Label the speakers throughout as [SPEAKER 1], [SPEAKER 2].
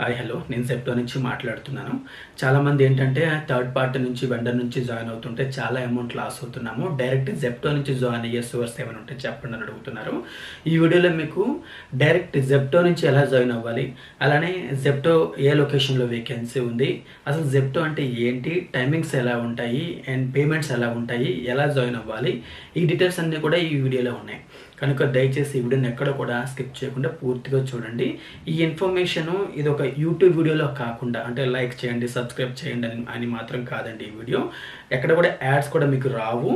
[SPEAKER 1] Hi hello. నేను Zepto నుంచి మాట్లాడుతున్నాను. చాలామంది ఏంటంటే థర్డ్ పార్టీ నుంచి వెండర్ నుంచి జాయిన్ అవుతుంటే చాలా అమౌంట్ లాస్ అవుతున్నాము. డైరెక్ట్ జెప్టో నుంచి జాయిన్ అయ్యే సోర్స్ ఏమైనా ఉంటే చెప్పండి అని అడుగుతున్నారు. ఈ వీడియోలో మీకు డైరెక్ట్ జెప్టో నుంచి ఎలా జాయిన్ అవ్వాలి అలానే జెప్టో ఏ లొకేషన్లో వేకెన్సీ ఉంది అసలు జెప్టో అంటే ఏంటి టైమింగ్స్ ఎలా ఉంటాయి అండ్ పేమెంట్స్ ఎలా ఉంటాయి ఎలా జాయిన్ అవ్వాలి ఈ డీటెయిల్స్ అన్నీ కూడా ఈ వీడియోలో ఉన్నాయి. కనుక దయచేసి ఈ వీడియోని ఎక్కడ కూడా స్కిప్ చేయకుండా పూర్తిగా చూడండి. ఈ ఇన్ఫర్మేషన్ ఇది ఒక యూట్యూబ్ వీడియోలో కాకుండా అంటే లైక్ చేయండి సబ్స్క్రైబ్ చేయండి అని అని మాత్రం కాదండి ఈ వీడియో ఎక్కడ కూడా యాడ్స్ కూడా మీకు రావు.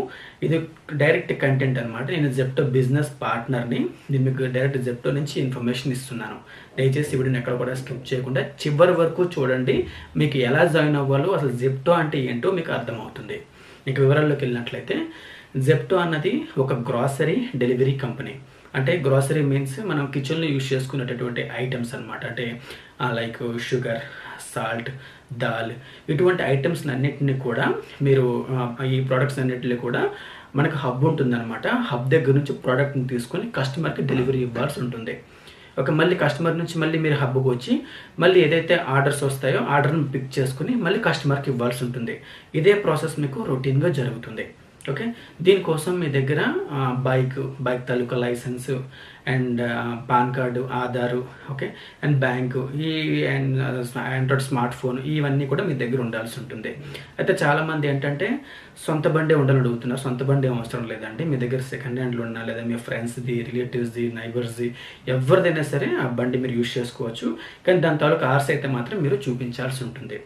[SPEAKER 1] ఇది డైరెక్ట్ కంటెంట్ అనమాట నేను జెప్టో బిజినెస్ పార్ట్నర్ని నేను మీకు డైరెక్ట్ జెప్టో నుంచి ఇన్ఫర్మేషన్ ఇస్తున్నాను. దయచేసి వీడియోని ఎక్కడ కూడా స్కిప్ చేయకుండా చివరి వరకు చూడండి. మీకు ఎలా జాయిన్ అవ్వాలో అసలు జెప్టో అంటే ఏంటో మీకు అర్థమవుతుంది. మీకు వివరాల్లోకి వెళ్ళినట్లయితే జెప్టో అన్నది ఒక గ్రాసరీ డెలివరీ కంపెనీ అంటే గ్రాసరీ మీన్స్ మనం కిచెన్లో యూజ్ చేసుకునేటటువంటి ఐటమ్స్ అనమాట అంటే లైక్ షుగర్ సాల్ట్ దాల్ ఇటువంటి ఐటమ్స్ అన్నిటిని కూడా మీరు ఈ ప్రోడక్ట్స్ అన్నిటిని కూడా మనకు హబ్ ఉంటుందన్నమాట. హబ్ దగ్గర నుంచి ప్రోడక్ట్ని తీసుకొని కస్టమర్కి డెలివరీ ఇవ్వాల్సి ఉంటుంది. ఒక మళ్ళీ కస్టమర్ నుంచి మళ్ళీ మీరు హబ్కి వచ్చి మళ్ళీ ఏదైతే ఆర్డర్స్ వస్తాయో ఆర్డర్ని పిక్ చేసుకుని మళ్ళీ కస్టమర్కి ఇవ్వాల్సి ఉంటుంది. ఇదే ప్రాసెస్ మీకు రొటీన్గా జరుగుతుంది. ఓకే దీనికోసం మీ దగ్గర bike bike taluka licence and PAN card Aadhaar okay and bank ఈ అండ్ ఆండ్రాయిడ్ స్మార్ట్ ఫోన్ ఇవన్నీ కూడా మీ దగ్గర ఉండాల్సి ఉంటుంది. అయితే చాలామంది ఏంటంటే సొంత బండే ఉండాలని అడుగుతున్నారు. సొంత బండి ఏం అవసరం లేదండి. మీ దగ్గర సెకండ్ హ్యాండ్లో ఉన్నా లేదా మీ ఫ్రెండ్స్ది రిలేటివ్స్ది నైబర్స్ది ఎవరిదైనా సరే ఆ బండి మీరు యూజ్ చేసుకోవచ్చు. కానీ దాని తాలూకు ఆర్స్ అయితే మాత్రం మీరు చూపించాల్సి ఉంటుంది.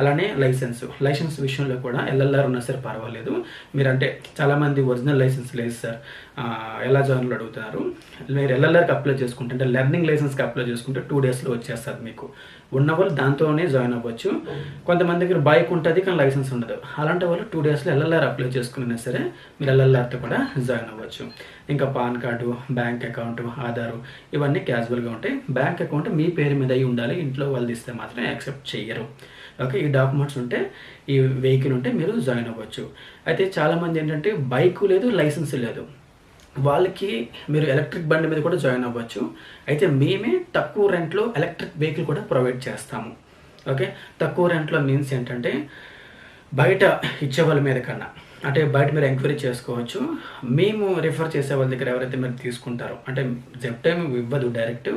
[SPEAKER 1] అలానే లైసెన్స్ లైసెన్స్ విషయంలో కూడా ఎల్ఎల్ఆర్ ఉన్నా సరే పర్వాలేదు. మీరు అంటే చాలామంది ఒరిజినల్ లైసెన్స్ లేదు సార్. ఎలా జాయిన్లో అడుగుతున్నారు? మీరు ఎల్ఎల్ఆర్కి అప్లై చేసుకుంటే అంటే లెర్నింగ్ లైసెన్స్కి అప్లై చేసుకుంటే టూ డేస్లో వచ్చేస్తుంది మీకు. ఉన్న వాళ్ళు దాంతోనే జాయిన్ అవ్వచ్చు. కొంతమంది దగ్గర బైక్ ఉంటుంది కానీ లైసెన్స్ ఉండదు. అలాంటి వాళ్ళు టూ డేస్లో ఎల్ఎల్ఆర్ అప్లై చేసుకున్నా సరే మీరు ఎల్ఎల్ఆర్తో కూడా జాయిన్ అవ్వచ్చు. ఇంకా PAN card bank account Aadhaar ఇవన్నీ క్యాజువల్గా ఉంటాయి. బ్యాంక్ అకౌంట్ మీ పేరు మీద అయి ఉండాలి. ఇంట్లో వాళ్ళు ఇస్తే మాత్రం యాక్సెప్ట్ చేయరు ఓకే ఈ డాక్యుమెంట్స్ ఉంటే ఈ వెహికల్ ఉంటే మీరు జాయిన్ అవ్వచ్చు. అయితే చాలామంది ఏంటంటే బైక్ లేదు లైసెన్స్ లేదు. వాళ్ళకి మీరు ఎలక్ట్రిక్ బండి మీద కూడా జాయిన్ అవ్వచ్చు. అయితే మేమే తక్కువ రెంట్లో ఎలక్ట్రిక్ వెహికల్ కూడా ప్రొవైడ్ చేస్తాము. ఓకే? తక్కువ రెంట్లో మీన్స్ ఏంటంటే బయట ఇచ్చే వాళ్ళ మీద కన్నా. అంటే బయట మీరు ఎంక్వైరీ చేసుకోవచ్చు. మేము రిఫర్ చేసే వాళ్ళ దగ్గర ఎవరైతే మీరు తీసుకుంటారో అంటే జెప్టే ఇవ్వదు డైరెక్ట్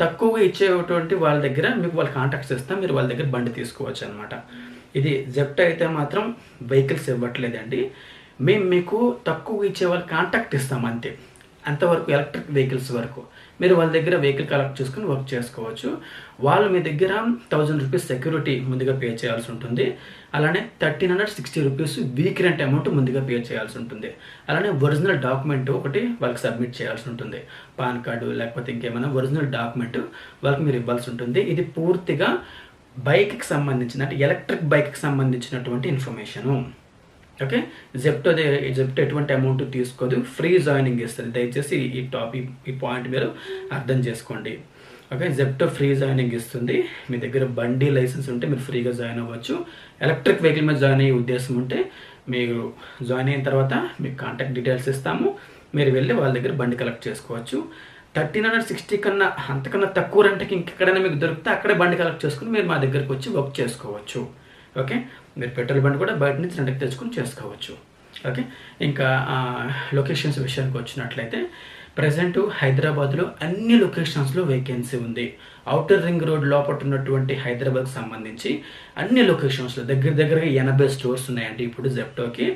[SPEAKER 1] తక్కువగా ఇచ్చేటువంటి వాళ్ళ దగ్గర మీకు వాళ్ళు కాంటాక్ట్స్ ఇస్తాం మీరు వాళ్ళ దగ్గర బండి తీసుకోవచ్చు అనమాట ఇది జెప్ట అయితే మాత్రం వెహికల్స్ ఇవ్వట్లేదండి. మేము మీకు తక్కువ ఇచ్చే వాళ్ళకి కాంటాక్ట్ ఇస్తాం అంతే. అంతవరకు ఎలక్ట్రిక్ వెహికల్స్ వరకు. మీరు వాళ్ళ దగ్గర వెహికల్ కలెక్ట్ చేసుకుని వర్క్ చేసుకోవచ్చు. వాళ్ళు మీ దగ్గర థౌజండ్ రూపీస్ సెక్యూరిటీ ముందుగా పే చేయాల్సి ఉంటుంది. అలానే thirteen hundred sixty rupees week rent amount ముందుగా పే చేయాల్సి ఉంటుంది. అలానే ఒరిజినల్ డాక్యుమెంట్ ఒకటి వాళ్ళకి సబ్మిట్ చేయాల్సి ఉంటుంది. పాన్ కార్డు లేకపోతే ఇంకేమైనా ఒరిజినల్ డాక్యుమెంట్ వాళ్ళకి మీరు ఇవ్వాల్సి ఉంటుంది. ఇది పూర్తిగా బైక్కి సంబంధించిన అంటే ఎలక్ట్రిక్ బైక్కి సంబంధించినటువంటి ఇన్ఫర్మేషను ఓకే జెప్టో జెప్టో ఎటువంటి అమౌంట్ తీసుకోదు. ఫ్రీ జాయినింగ్ ఇస్తుంది. దయచేసి ఈ టాపిక్ ఈ పాయింట్ మీరు అర్థం చేసుకోండి. ఓకే జెప్టో ఫ్రీ జాయినింగ్ ఇస్తుంది. మీ దగ్గర బండి లైసెన్స్ ఉంటే మీరు ఫ్రీగా జాయిన్ అవ్వచ్చు. ఎలక్ట్రిక్ వెహికల్ మీద జాయిన్ అయ్యే ఉద్దేశం ఉంటే మీరు జాయిన్ అయిన తర్వాత మీకు కాంటాక్ట్ డీటెయిల్స్ ఇస్తాము. మీరు వెళ్ళి వాళ్ళ దగ్గర బండి కలెక్ట్ చేసుకోవచ్చు. థర్టీన్ హండ్రెడ్ సిక్స్టీ కన్నా అంతకన్నా తక్కువ రెంట్కి ఇంకెక్కడైనా మీకు దొరికితే అక్కడే బండి కలెక్ట్ చేసుకుని మీరు మా దగ్గరకు వచ్చి వర్క్ చేసుకోవచ్చు. ఓకే? మీరు పెట్రోల్ బండ్ కూడా బయట నుంచి రెంట్కి తెచ్చుకొని చేసుకోవచ్చు. ఓకే? ఇంకా లొకేషన్స్ విషయానికి వచ్చినట్లయితే ప్రజెంట్ హైదరాబాద్లో అన్ని లొకేషన్స్లో వేకెన్సీ ఉంది. అవుటర్ రింగ్ రోడ్ లోపల ఉన్నటువంటి హైదరాబాద్కి సంబంధించి అన్ని లొకేషన్స్లో దగ్గర దగ్గరగా ఎనభై స్టోర్స్ ఉన్నాయండి ఇప్పుడు జెప్టోకి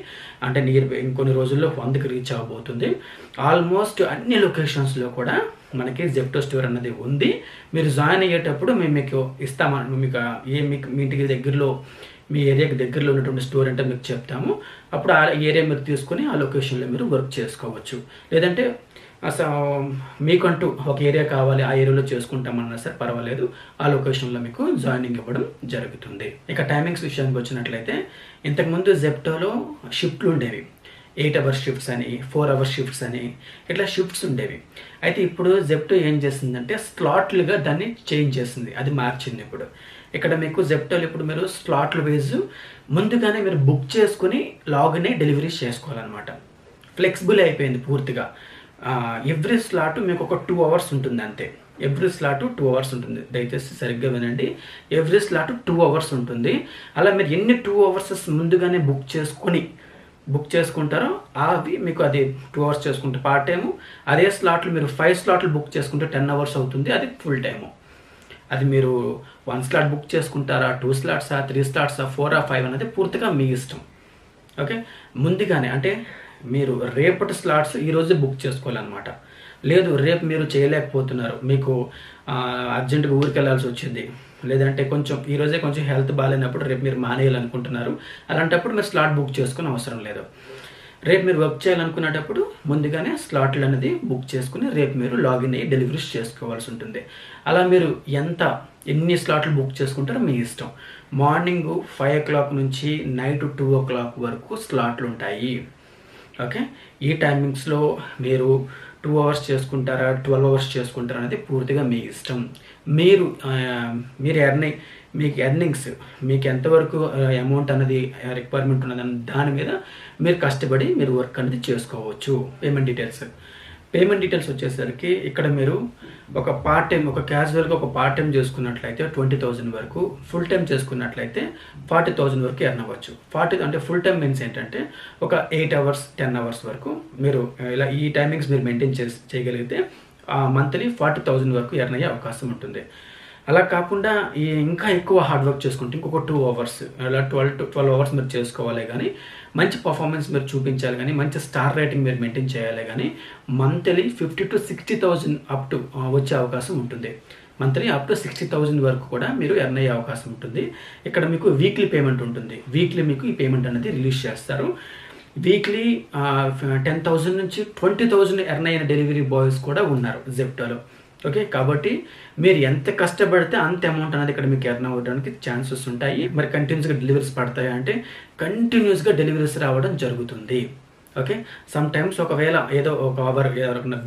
[SPEAKER 1] అంటే నియర్ బై ఇంకొన్ని రోజుల్లో వందకి రీచ్ అవ్వబోతుంది. ఆల్మోస్ట్ అన్ని లొకేషన్స్లో కూడా మనకి జెప్టో స్టోర్ అన్నది ఉంది. మీరు జాయిన్ అయ్యేటప్పుడు మేము మీకు ఇస్తామని మీకు ఏ మీకు మీ ఇంటికి దగ్గరలో మీ ఏరియాకి దగ్గరలో ఉన్నటువంటి స్టోర్ అంటే మీకు చెప్తాము. అప్పుడు ఆ ఏరియా మీరు తీసుకొని ఆ లొకేషన్లో మీరు వర్క్ చేసుకోవచ్చు. లేదంటే అసలు మీకంటూ ఒక ఏరియా కావాలి ఆ ఏరియాలో చేసుకుంటామన్నా సరే పర్వాలేదు. ఆ లొకేషన్లో మీకు జాయినింగ్ ఇవ్వడం జరుగుతుంది. ఇక టైమింగ్స్ విషయానికి వచ్చినట్లయితే ఇంతకుముందు జెప్టోలో షిఫ్ట్లు ఉండేవి. ఎయిట్ అవర్స్ షిఫ్ట్స్ అని ఫోర్ అవర్స్ షిఫ్ట్స్ అని ఇట్లా షిఫ్ట్స్ ఉండేవి. అయితే ఇప్పుడు జెప్టో ఏం చేసిందంటే స్లాట్లుగా దాన్ని చేంజ్ చేసింది అది మార్చింది ఇప్పుడు. ఇక్కడ మీకు జెప్టోలు ఇప్పుడు మీరు స్లాట్లు వేజ్ ముందుగానే మీరు బుక్ చేసుకుని లాగిన్ డెలివరీ చేసుకోవాలన్నమాట. ఫ్లెక్సిబుల్ అయిపోయింది పూర్తిగా. ఎవ్రీ స్లాట్ మీకు ఒక టూ అవర్స్ ఉంటుంది అంతే. ఎవ్రీ స్లాట్ టూ అవర్స్ ఉంటుంది. దయచేసి సరిగ్గా వినండి. ఎవ్రీ స్లాట్ టూ అవర్స్ ఉంటుంది. అలా మీరు ఎన్ని టూ అవర్స్ ముందుగానే బుక్ చేసుకొని బుక్ చేసుకుంటారో అవి మీకు అది టూ అవర్స్ చేసుకుంటే పార్ట్ టైము అదే స్లాట్లు మీరు ఫైవ్ స్లాట్లు బుక్ చేసుకుంటే టెన్ అవర్స్ అవుతుంది అది ఫుల్ టైము అది మీరు వన్ స్లాట్ బుక్ చేసుకుంటారా టూ స్లాట్సా త్రీ స్లాట్సా ఫోర్ ఆ ఫైవ్ అనేది పూర్తిగా మీ ఇష్టం. ఓకే ముందుగానే అంటే మీరు రేపటి స్లాట్స్ ఈరోజు బుక్ చేసుకోవాలన్నమాట. లేదు రేపు మీరు చేయలేకపోతున్నారు. మీకు అర్జెంటుగా ఊరికి వెళ్ళాల్సి వచ్చింది. లేదంటే కొంచెం ఈరోజే కొంచెం హెల్త్ బాగాలేనప్పుడు రేపు మీరు మానేయాలనుకుంటున్నారు. అలాంటప్పుడు మీరు స్లాట్ బుక్ చేసుకుని అవసరం లేదు. రేపు మీరు వర్క్ చేయాలనుకునేటప్పుడు ముందుగానే స్లాట్లు అనేది బుక్ చేసుకుని రేపు మీరు లాగిన్ అయ్యి డెలివరీస్ చేసుకోవాల్సి ఉంటుంది. అలా మీరు ఎంత ఎన్ని స్లాట్లు బుక్ చేసుకుంటారో మీ ఇష్టం. మార్నింగ్ ఫైవ్ ఓ క్లాక్ నుంచి నైట్ టూ ఓ క్లాక్ వరకు స్లాట్లు ఉంటాయి. ఓకే? ఈ టైమింగ్స్లో మీరు టూ అవర్స్ చేసుకుంటారా ట్వెల్వ్ అవర్స్ చేసుకుంటారా అనేది పూర్తిగా మీ ఇష్టం. మీరు మీరు ఎర్నింగ్ మీకు ఎర్నింగ్స్ మీకు ఎంతవరకు అమౌంట్ అనేది రిక్వైర్మెంట్ ఉన్నదని దాని మీద మీరు కష్టపడి మీరు వర్క్ అనేది చేసుకోవచ్చు. పేమెంట్ డీటెయిల్స్ పేమెంట్ డీటెయిల్స్ వచ్చేసరికి ఇక్కడ మీరు ఒక పార్ట్ టైం ఒక క్యాజువల్గా ఒక పార్ట్ టైం చేసుకున్నట్లయితే ట్వంటీ థౌజండ్ వరకు ఫుల్ టైం చేసుకున్నట్లయితే ఫార్టీ థౌజండ్ వరకు ఎర్న్ అవ్వచ్చు. ఫార్టీ అంటే ఫుల్ టైం మీన్స్ ఏంటంటే ఒక ఎయిట్ అవర్స్ టెన్ అవర్స్ వరకు మీరు ఇలా ఈ టైమింగ్స్ మీరు మెయింటైన్ చేసి చేయగలిగితే మంత్లీ ఫార్టీ థౌజండ్ వరకు ఎర్న్ అయ్యే అవకాశం ఉంటుంది. అలా కాకుండా ఈ ఇంకా ఎక్కువ హార్డ్ వర్క్ చేసుకుంటే ఇంకొక టూ అవర్స్ అలా ట్వెల్వ్ టు ట్వెల్వ్ అవర్స్ మీరు చేసుకోవాలి కానీ మంచి పర్ఫార్మెన్స్ మీరు చూపించాలి కానీ మంచి స్టార్ రేటింగ్ మీరు మెయింటైన్ చేయాలి కానీ monthly fifty to sixty thousand up to వచ్చే అవకాశం ఉంటుంది. Monthly up to sixty thousand వరకు కూడా మీరు ఎర్న్ అయ్యే అవకాశం ఉంటుంది. ఇక్కడ మీకు వీక్లీ పేమెంట్ ఉంటుంది. వీక్లీ మీకు ఈ పేమెంట్ అనేది రిలీజ్ చేస్తారు. వీక్లీ టెన్ థౌజండ్ నుంచి ట్వంటీ థౌజండ్ ఎర్న్ అయిన డెలివరీ బాయ్స్ కూడా ఉన్నారు జెప్టోలో ఓకే కాబట్టి మీరు ఎంత కష్టపడితే అంత అమౌంట్ అనేది ఇక్కడ మీకు ఎర్న్ అవ్వడానికి ఛాన్సెస్ ఉంటాయి. మరి కంటిన్యూస్గా డెలివరీస్ పడతాయి అంటే కంటిన్యూస్గా డెలివరీస్ రావడం జరుగుతుంది. ఓకే సమ్ టైమ్స్ ఒకవేళ ఏదో ఒక అవర్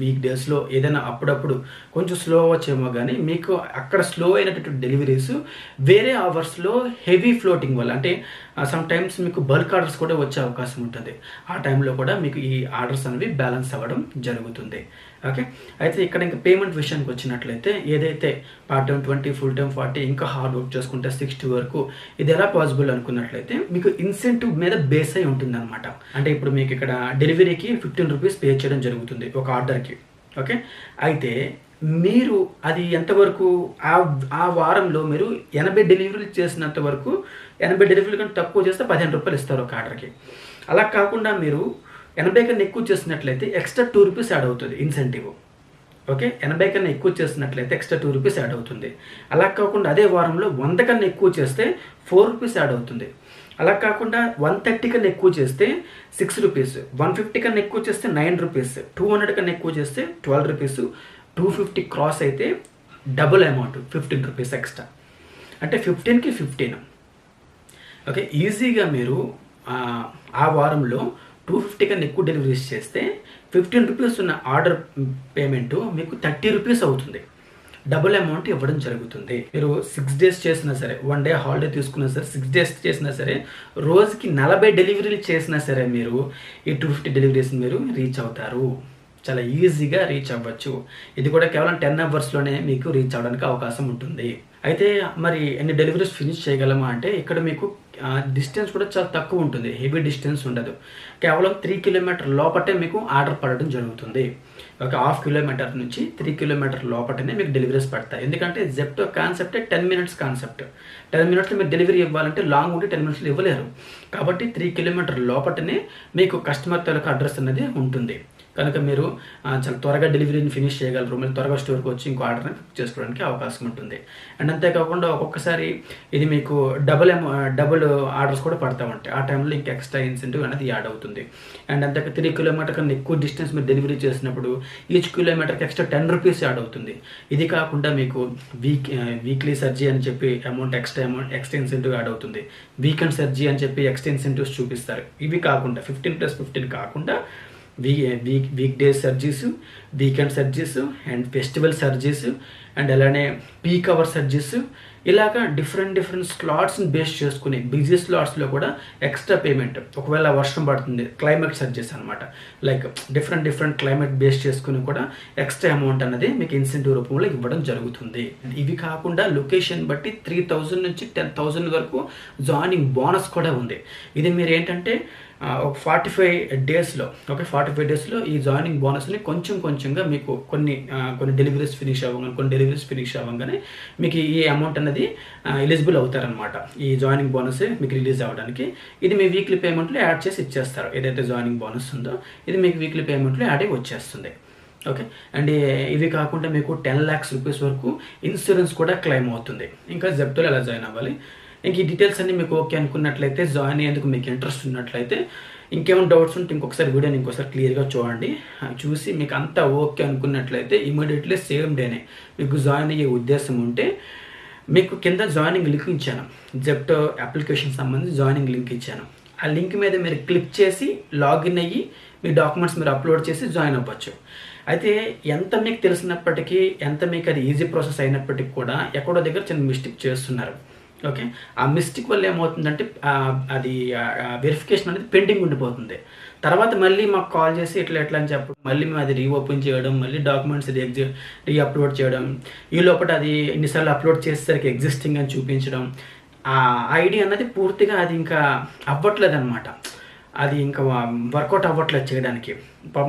[SPEAKER 1] వీక్ డేస్లో ఏదైనా అప్పుడప్పుడు కొంచెం స్లో అవ్వచ్చేమో కానీ మీకు అక్కడ స్లో అయినటువంటి డెలివరీస్ వేరే అవర్స్లో హెవీ ఫ్లోటింగ్ వల్ల అంటే సమ్ టైమ్స్ మీకు బల్క్ ఆర్డర్స్ కూడా వచ్చే అవకాశం ఉంటుంది. ఆ టైంలో కూడా మీకు ఈ ఆర్డర్స్ అనేవి బ్యాలెన్స్ అవ్వడం జరుగుతుంది. ఓకే అయితే ఇక్కడ ఇంకా పేమెంట్ విషయానికి వచ్చినట్లయితే ఏదైతే part time twenty full time forty ఇంకా హార్డ్ వర్క్ చేసుకుంటే సిక్స్టీ వరకు ఇది ఎలా పాసిబుల్ అనుకున్నట్లయితే మీకు ఇన్సెంటివ్ మీద బేస్ అయి ఉంటుంది అనమాట అంటే ఇప్పుడు మీకు ఇక్కడ డెలివరీకి ఫిఫ్టీన్ రూపీస్ పే చేయడం జరుగుతుంది ఒక ఆర్డర్కి ఓకే అయితే మీరు అది ఎంతవరకు ఆ ఆ వారంలో మీరు ఎనభై డెలివరీలు చేసినంత వరకు ఎనభై డెలివరీ కంటే తక్కువ చేస్తే పదిహేను రూపాయలు ఇస్తారు ఒక ఆర్డర్కి. అలా కాకుండా మీరు ఎనభై కన్నా ఎక్కువ చేసినట్లయితే ఎక్స్ట్రా టూ రూపీస్ యాడ్ అవుతుంది ఇన్సెంటివ్. ఓకే? ఎనభై కన్నా ఎక్కువ చేసినట్లయితే ఎక్స్ట్రా టూ రూపీస్ యాడ్ అవుతుంది. అలా కాకుండా అదే వారంలో వంద కన్నా ఎక్కువ చేస్తే ఫోర్ రూపీస్ యాడ్ అవుతుంది. అలా కాకుండా వన్ థర్టీ కన్నా ఎక్కువ చేస్తే సిక్స్ రూపీస్ వన్ ఫిఫ్టీ కన్నా ఎక్కువ చేస్తే నైన్ రూపీస్ టూ హండ్రెడ్ కన్నా ఎక్కువ చేస్తే twelve rupees two fifty cross అయితే double amount fifteen rupees extra. అంటే ఫిఫ్టీన్కి ఫిఫ్టీన్. ఓకే ఈజీగా మీరు ఆ, వారంలో టూ ఫిఫ్టీ కన్నా ఎక్కువ డెలివరీస్ చేస్తే ఫిఫ్టీన్ రూపీస్ ఉన్న ఆర్డర్ పేమెంట్ మీకు థర్టీ రూపీస్ అవుతుంది. డబుల్ అమౌంట్ ఇవ్వడం జరుగుతుంది. మీరు సిక్స్ డేస్ చేసినా సరే వన్ డే హాలిడే తీసుకున్నా సరే సిక్స్ డేస్ చేసినా సరే రోజుకి నలభై డెలివరీలు చేసినా సరే మీరు ఈ టూ ఫిఫ్టీ డెలివరీస్ మీరు రీచ్ అవుతారు. చాలా ఈజీగా రీచ్ అవ్వచ్చు. ఇది కూడా కేవలం టెన్ అవర్స్లోనే మీకు రీచ్ అవ్వడానికి అవకాశం ఉంటుంది. అయితే మరి ఎన్ని డెలివరీస్ ఫినిష్ చేయగలమా అంటే ఇక్కడ మీకు డిస్టెన్స్ కూడా చాలా తక్కువ ఉంటుంది. హెవీ డిస్టెన్స్ ఉండదు. కేవలం త్రీ కిలోమీటర్ లోపటే మీకు ఆర్డర్ పడడం జరుగుతుంది. ఒక హాఫ్ కిలోమీటర్ నుంచి త్రీ కిలోమీటర్ లోపటనే మీకు డెలివరీస్ పడతాయి. ఎందుకంటే జెప్టో కాన్సెప్టే టెన్ మినిట్స్ కాన్సెప్ట్ టెన్ మినిట్స్లో మీరు డెలివరీ ఇవ్వాలంటే లాంగ్ ఉంటే టెన్ మినిట్స్లో ఇవ్వలేరు. కాబట్టి త్రీ కిలోమీటర్ లోపటనే మీకు కస్టమర్ తాలూకు అడ్రస్ అనేది ఉంటుంది. కనుక మీరు చాలా త్వరగా డెలివరీని ఫినిష్ చేయగలరు. మీరు త్వరగా స్టోర్కి వచ్చి ఇంకో ఆర్డర్ని చేసుకోవడానికి అవకాశం ఉంటుంది. అండ్ అంతేకాకుండా ఒక్కొక్కసారి ఇది మీకు డబుల్ ఎమ డబుల్ ఆర్డర్స్ కూడా పడతా ఉంటాయి. ఆ టైంలో ఇంకా ఎక్స్ట్రా ఇన్సెంటివ్ అనేది యాడ్ అవుతుంది. అండ్ అంతే త్రీ కిలోమీటర్ కన్నా ఎక్కువ డిస్టెన్స్ మీరు డెలివరీ చేసినప్పుడు ఈచ్ కిలోమీటర్కి ఎక్స్ట్రా టెన్ రూపీస్ యాడ్ అవుతుంది. ఇది కాకుండా మీకు వీక్ వీక్లీ సర్జీ అని చెప్పి amount extra amount extra incentive add అవుతుంది. వీకెండ్ సర్జీ అని చెప్పి ఎక్స్ట్రా ఇన్సెంటివ్స్ చూపిస్తారు. ఇవి కాకుండా ఫిఫ్టీన్ ప్లస్ ఫిఫ్టీన్ కాకుండా we week weekdays surges weekend surges and festival surges and అలానే పీక్ అవర్ సర్జీస్ ఇలాగా డిఫరెంట్ డిఫరెంట్ స్లాట్స్ని బేస్ చేసుకుని బిజీ స్లాట్స్లో కూడా ఎక్స్ట్రా పేమెంట్ ఒకవేళ వర్షం పడుతుంది క్లైమేట్ సర్జెస్ అనమాట like different different climate base చేసుకుని కూడా ఎక్స్ట్రా అమౌంట్ అనేది మీకు ఇన్సెంటివ్ రూపంలో ఇవ్వడం జరుగుతుంది. ఇవి కాకుండా లొకేషన్ బట్టి త్రీ థౌజండ్ నుంచి టెన్ థౌజండ్ వరకు జాయినింగ్ బోనస్ కూడా ఉంది. ఇది మీరు ఏంటంటే ఒక ఫార్టీ ఫైవ్ డేస్లో ఓకే ఫార్టీ ఫైవ్ డేస్లో ఈ జాయినింగ్ బోనస్ని కొంచెం కొంచెంగా మీకు కొన్ని కొన్ని డెలివరీస్ ఫినిష్ అవ్వగానే కొన్ని డెలివరీస్ ఫినిష్ అవ్వగానే మీకు ఈ అమౌంట్ అనేది ఎలిజిబుల్ అవుతారనమాట ఈ జాయినింగ్ బోనస్ మీకు రిలీజ్ అవ్వడానికి. ఇది మీ వీక్లీ పేమెంట్లో యాడ్ చేసి ఇచ్చేస్తారు. ఏదైతే జాయినింగ్ బోనస్ ఉందో ఇది మీకు వీక్లీ పేమెంట్లో యాడ్ అయ్యి వచ్చేస్తుంది. ఓకే అండ్ ఇవి కాకుండా మీకు టెన్ ల్యాక్స్ రూపీస్ వరకు ఇన్సూరెన్స్ కూడా క్లెయిమ్ అవుతుంది. ఇంకా జెప్టోలో ఎలా జాయిన్ అవ్వాలి? ఇంక ఈ డీటెయిల్స్ అన్ని మీకు ఓకే అనుకున్నట్లయితే జాయిన్ అయ్యేందుకు మీకు ఇంట్రెస్ట్ ఉన్నట్లయితే ఇంకేమైనా డౌట్స్ ఉంటే ఇంకొకసారి వీడియోని ఇంకోసారి క్లియర్గా చూడండి. చూసి మీకు అంతా ఓకే అనుకున్నట్లయితే ఇమీడియట్లీ సేమ్ డేనే మీకు జాయిన్ అయ్యే ఉద్దేశం ఉంటే మీకు కింద జాయినింగ్ లింక్ ఇచ్చాను. జెప్టో అప్లికేషన్ సంబంధించి జాయినింగ్ లింక్ ఇచ్చాను. ఆ లింక్ మీద మీరు క్లిక్ చేసి లాగిన్ అయ్యి మీ డాక్యుమెంట్స్ మీరు అప్లోడ్ చేసి జాయిన్ అవ్వచ్చు. అయితే ఎంత మీకు తెలిసినప్పటికీ ఎంత మీకు అది ఈజీ ప్రాసెస్ అయినప్పటికీ కూడా ఎక్కడో దగ్గర చిన్న మిస్టేక్ చేస్తున్నారు. ఓకే? ఆ మిస్టేక్ వల్ల ఏమవుతుందంటే అది వెరిఫికేషన్ అనేది పెండింగ్ ఉండిపోతుంది. తర్వాత మళ్ళీ మాకు కాల్ చేసి ఇట్లా ఎట్లా అని చెప్పడం మళ్ళీ మేము అది రీఓపెన్ చేయడం మళ్ళీ డాక్యుమెంట్స్ రీ రీ అప్లోడ్ చేయడం ఈ లోపల అది ఎన్నిసార్లు అప్లోడ్ చేసేసరికి ఎగ్జిస్టింగ్ అని చూపించడం ఆ ఐడి అన్నది పూర్తిగా అది ఇంకా అవ్వట్లేదు అనమాట అది ఇంకా వర్కౌట్ అవ్వట్లేదు చేయడానికి.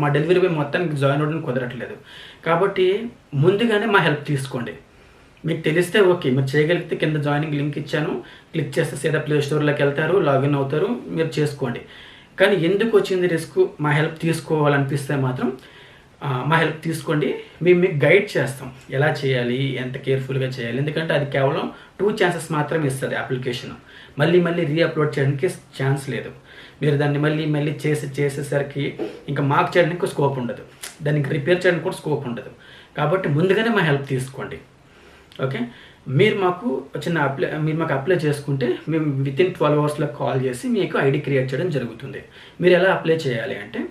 [SPEAKER 1] మా డెలివరీ బాయ్ మొత్తానికి జాయిన్ అవ్వడానికి కుదరట్లేదు. కాబట్టి ముందుగానే మా హెల్ప్ తీసుకోండి. మీకు తెలిస్తే ఓకే మీరు చేయగలిగితే కింద జాయినింగ్ లింక్ ఇచ్చాను. క్లిక్ చేస్తే సీదా ప్లే స్టోర్లోకి వెళ్తారు లాగిన్ అవుతారు మీరు చేసుకోండి. కానీ ఎందుకు వచ్చింది రిస్క్? మా హెల్ప్ తీసుకోవాలనిపిస్తే మాత్రం మా హెల్ప్ తీసుకోండి. మేము మీకు గైడ్ చేస్తాం ఎలా చేయాలి ఎంత కేర్ఫుల్గా చేయాలి. ఎందుకంటే అది కేవలం టూ ఛాన్సెస్ మాత్రమే ఇస్తుంది అప్లికేషన్. మళ్ళీ మళ్ళీ రీఅప్లోడ్ చేయడానికి ఛాన్స్ లేదు. మీరు దాన్ని మళ్ళీ మళ్ళీ చేసి చేసేసరికి ఇంకా మార్క్ చేయడానికి స్కోప్ ఉండదు. దానికి రిపేర్ చేయడానికి కూడా స్కోప్ ఉండదు. కాబట్టి ముందుగానే మా హెల్ప్ తీసుకోండి. ఓకే? మీరు మాకు చిన్న అప్లై మీరు మాకు అప్లై చేసుకుంటే మేము విత్ ఇన్ ట్వెల్వ్ అవర్స్లో కాల్ చేసి మీకు ఐడి క్రియేట్ చేయడం జరుగుతుంది. మీరు ఎలా అప్లై చేయాలి అంటే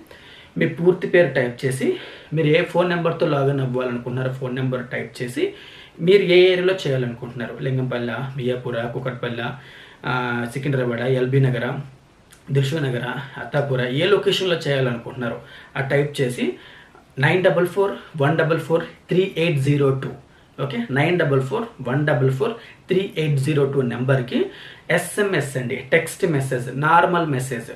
[SPEAKER 1] మీ పూర్తి పేరు టైప్ చేసి మీరు ఏ ఫోన్ నెంబర్తో లాగిన్ అవ్వాలనుకుంటున్నారో ఫోన్ నెంబర్ టైప్ చేసి మీరు ఏ ఏరియాలో చేయాలనుకుంటున్నారు? లింగంపల్ల మియాపుర కుకట్పల్ల సికింద్రాబాడ ఎల్బీ నగర దిల్షునగర అత్తాపుర ఏ లొకేషన్లో చేయాలనుకుంటున్నారో ఆ టైప్ చేసి nine double four one double four three eight zero two okay? Nine double four one double four three eight zero two నెంబర్కి ఎస్ఎంఎస్ అండి text message normal message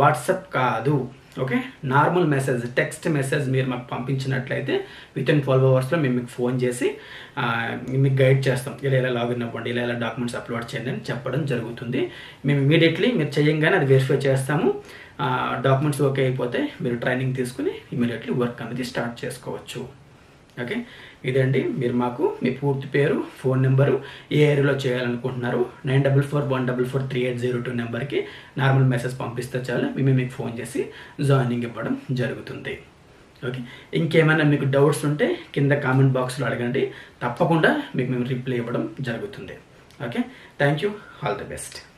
[SPEAKER 1] WhatsApp కాదు okay? Normal message text message మీరు మాకు పంపించినట్లయితే with in twelve అవర్స్లో మేము మీకు phone చేసి మీకు గైడ్ చేస్తాం. ఇలా ఇలా లాగిన్ అవ్వండి ఇలా ఇలా డాక్యుమెంట్స్ అప్లోడ్ చేయండి అని చెప్పడం జరుగుతుంది. మేము ఇమీడియట్లీ మీరు చేయంగానే అది వెరిఫై చేస్తాము. డాక్యుమెంట్స్ ఓకే అయిపోతే మీరు ట్రైనింగ్ తీసుకుని ఇమీడియట్లీ వర్క్ అనేది స్టార్ట్ చేసుకోవచ్చు. ఓకే? ఇదండి. మీరు మాకు మీ పూర్తి పేరు ఫోన్ నెంబరు ఏ ఏరియాలో చేయాలనుకుంటున్నారు nine double four one double four three eight zero two నెంబర్కి నార్మల్ మెసేజ్ పంపిస్తే చాలు. మేము మీకు ఫోన్ చేసి జాయినింగ్ ఇవ్వడం జరుగుతుంది. ఓకే? ఇంకేమైనా మీకు డౌట్స్ ఉంటే కింద కామెంట్ బాక్స్లో అడగండి. తప్పకుండా మీకు మేము రిప్లై ఇవ్వడం జరుగుతుంది. Okay? Thank you all the best.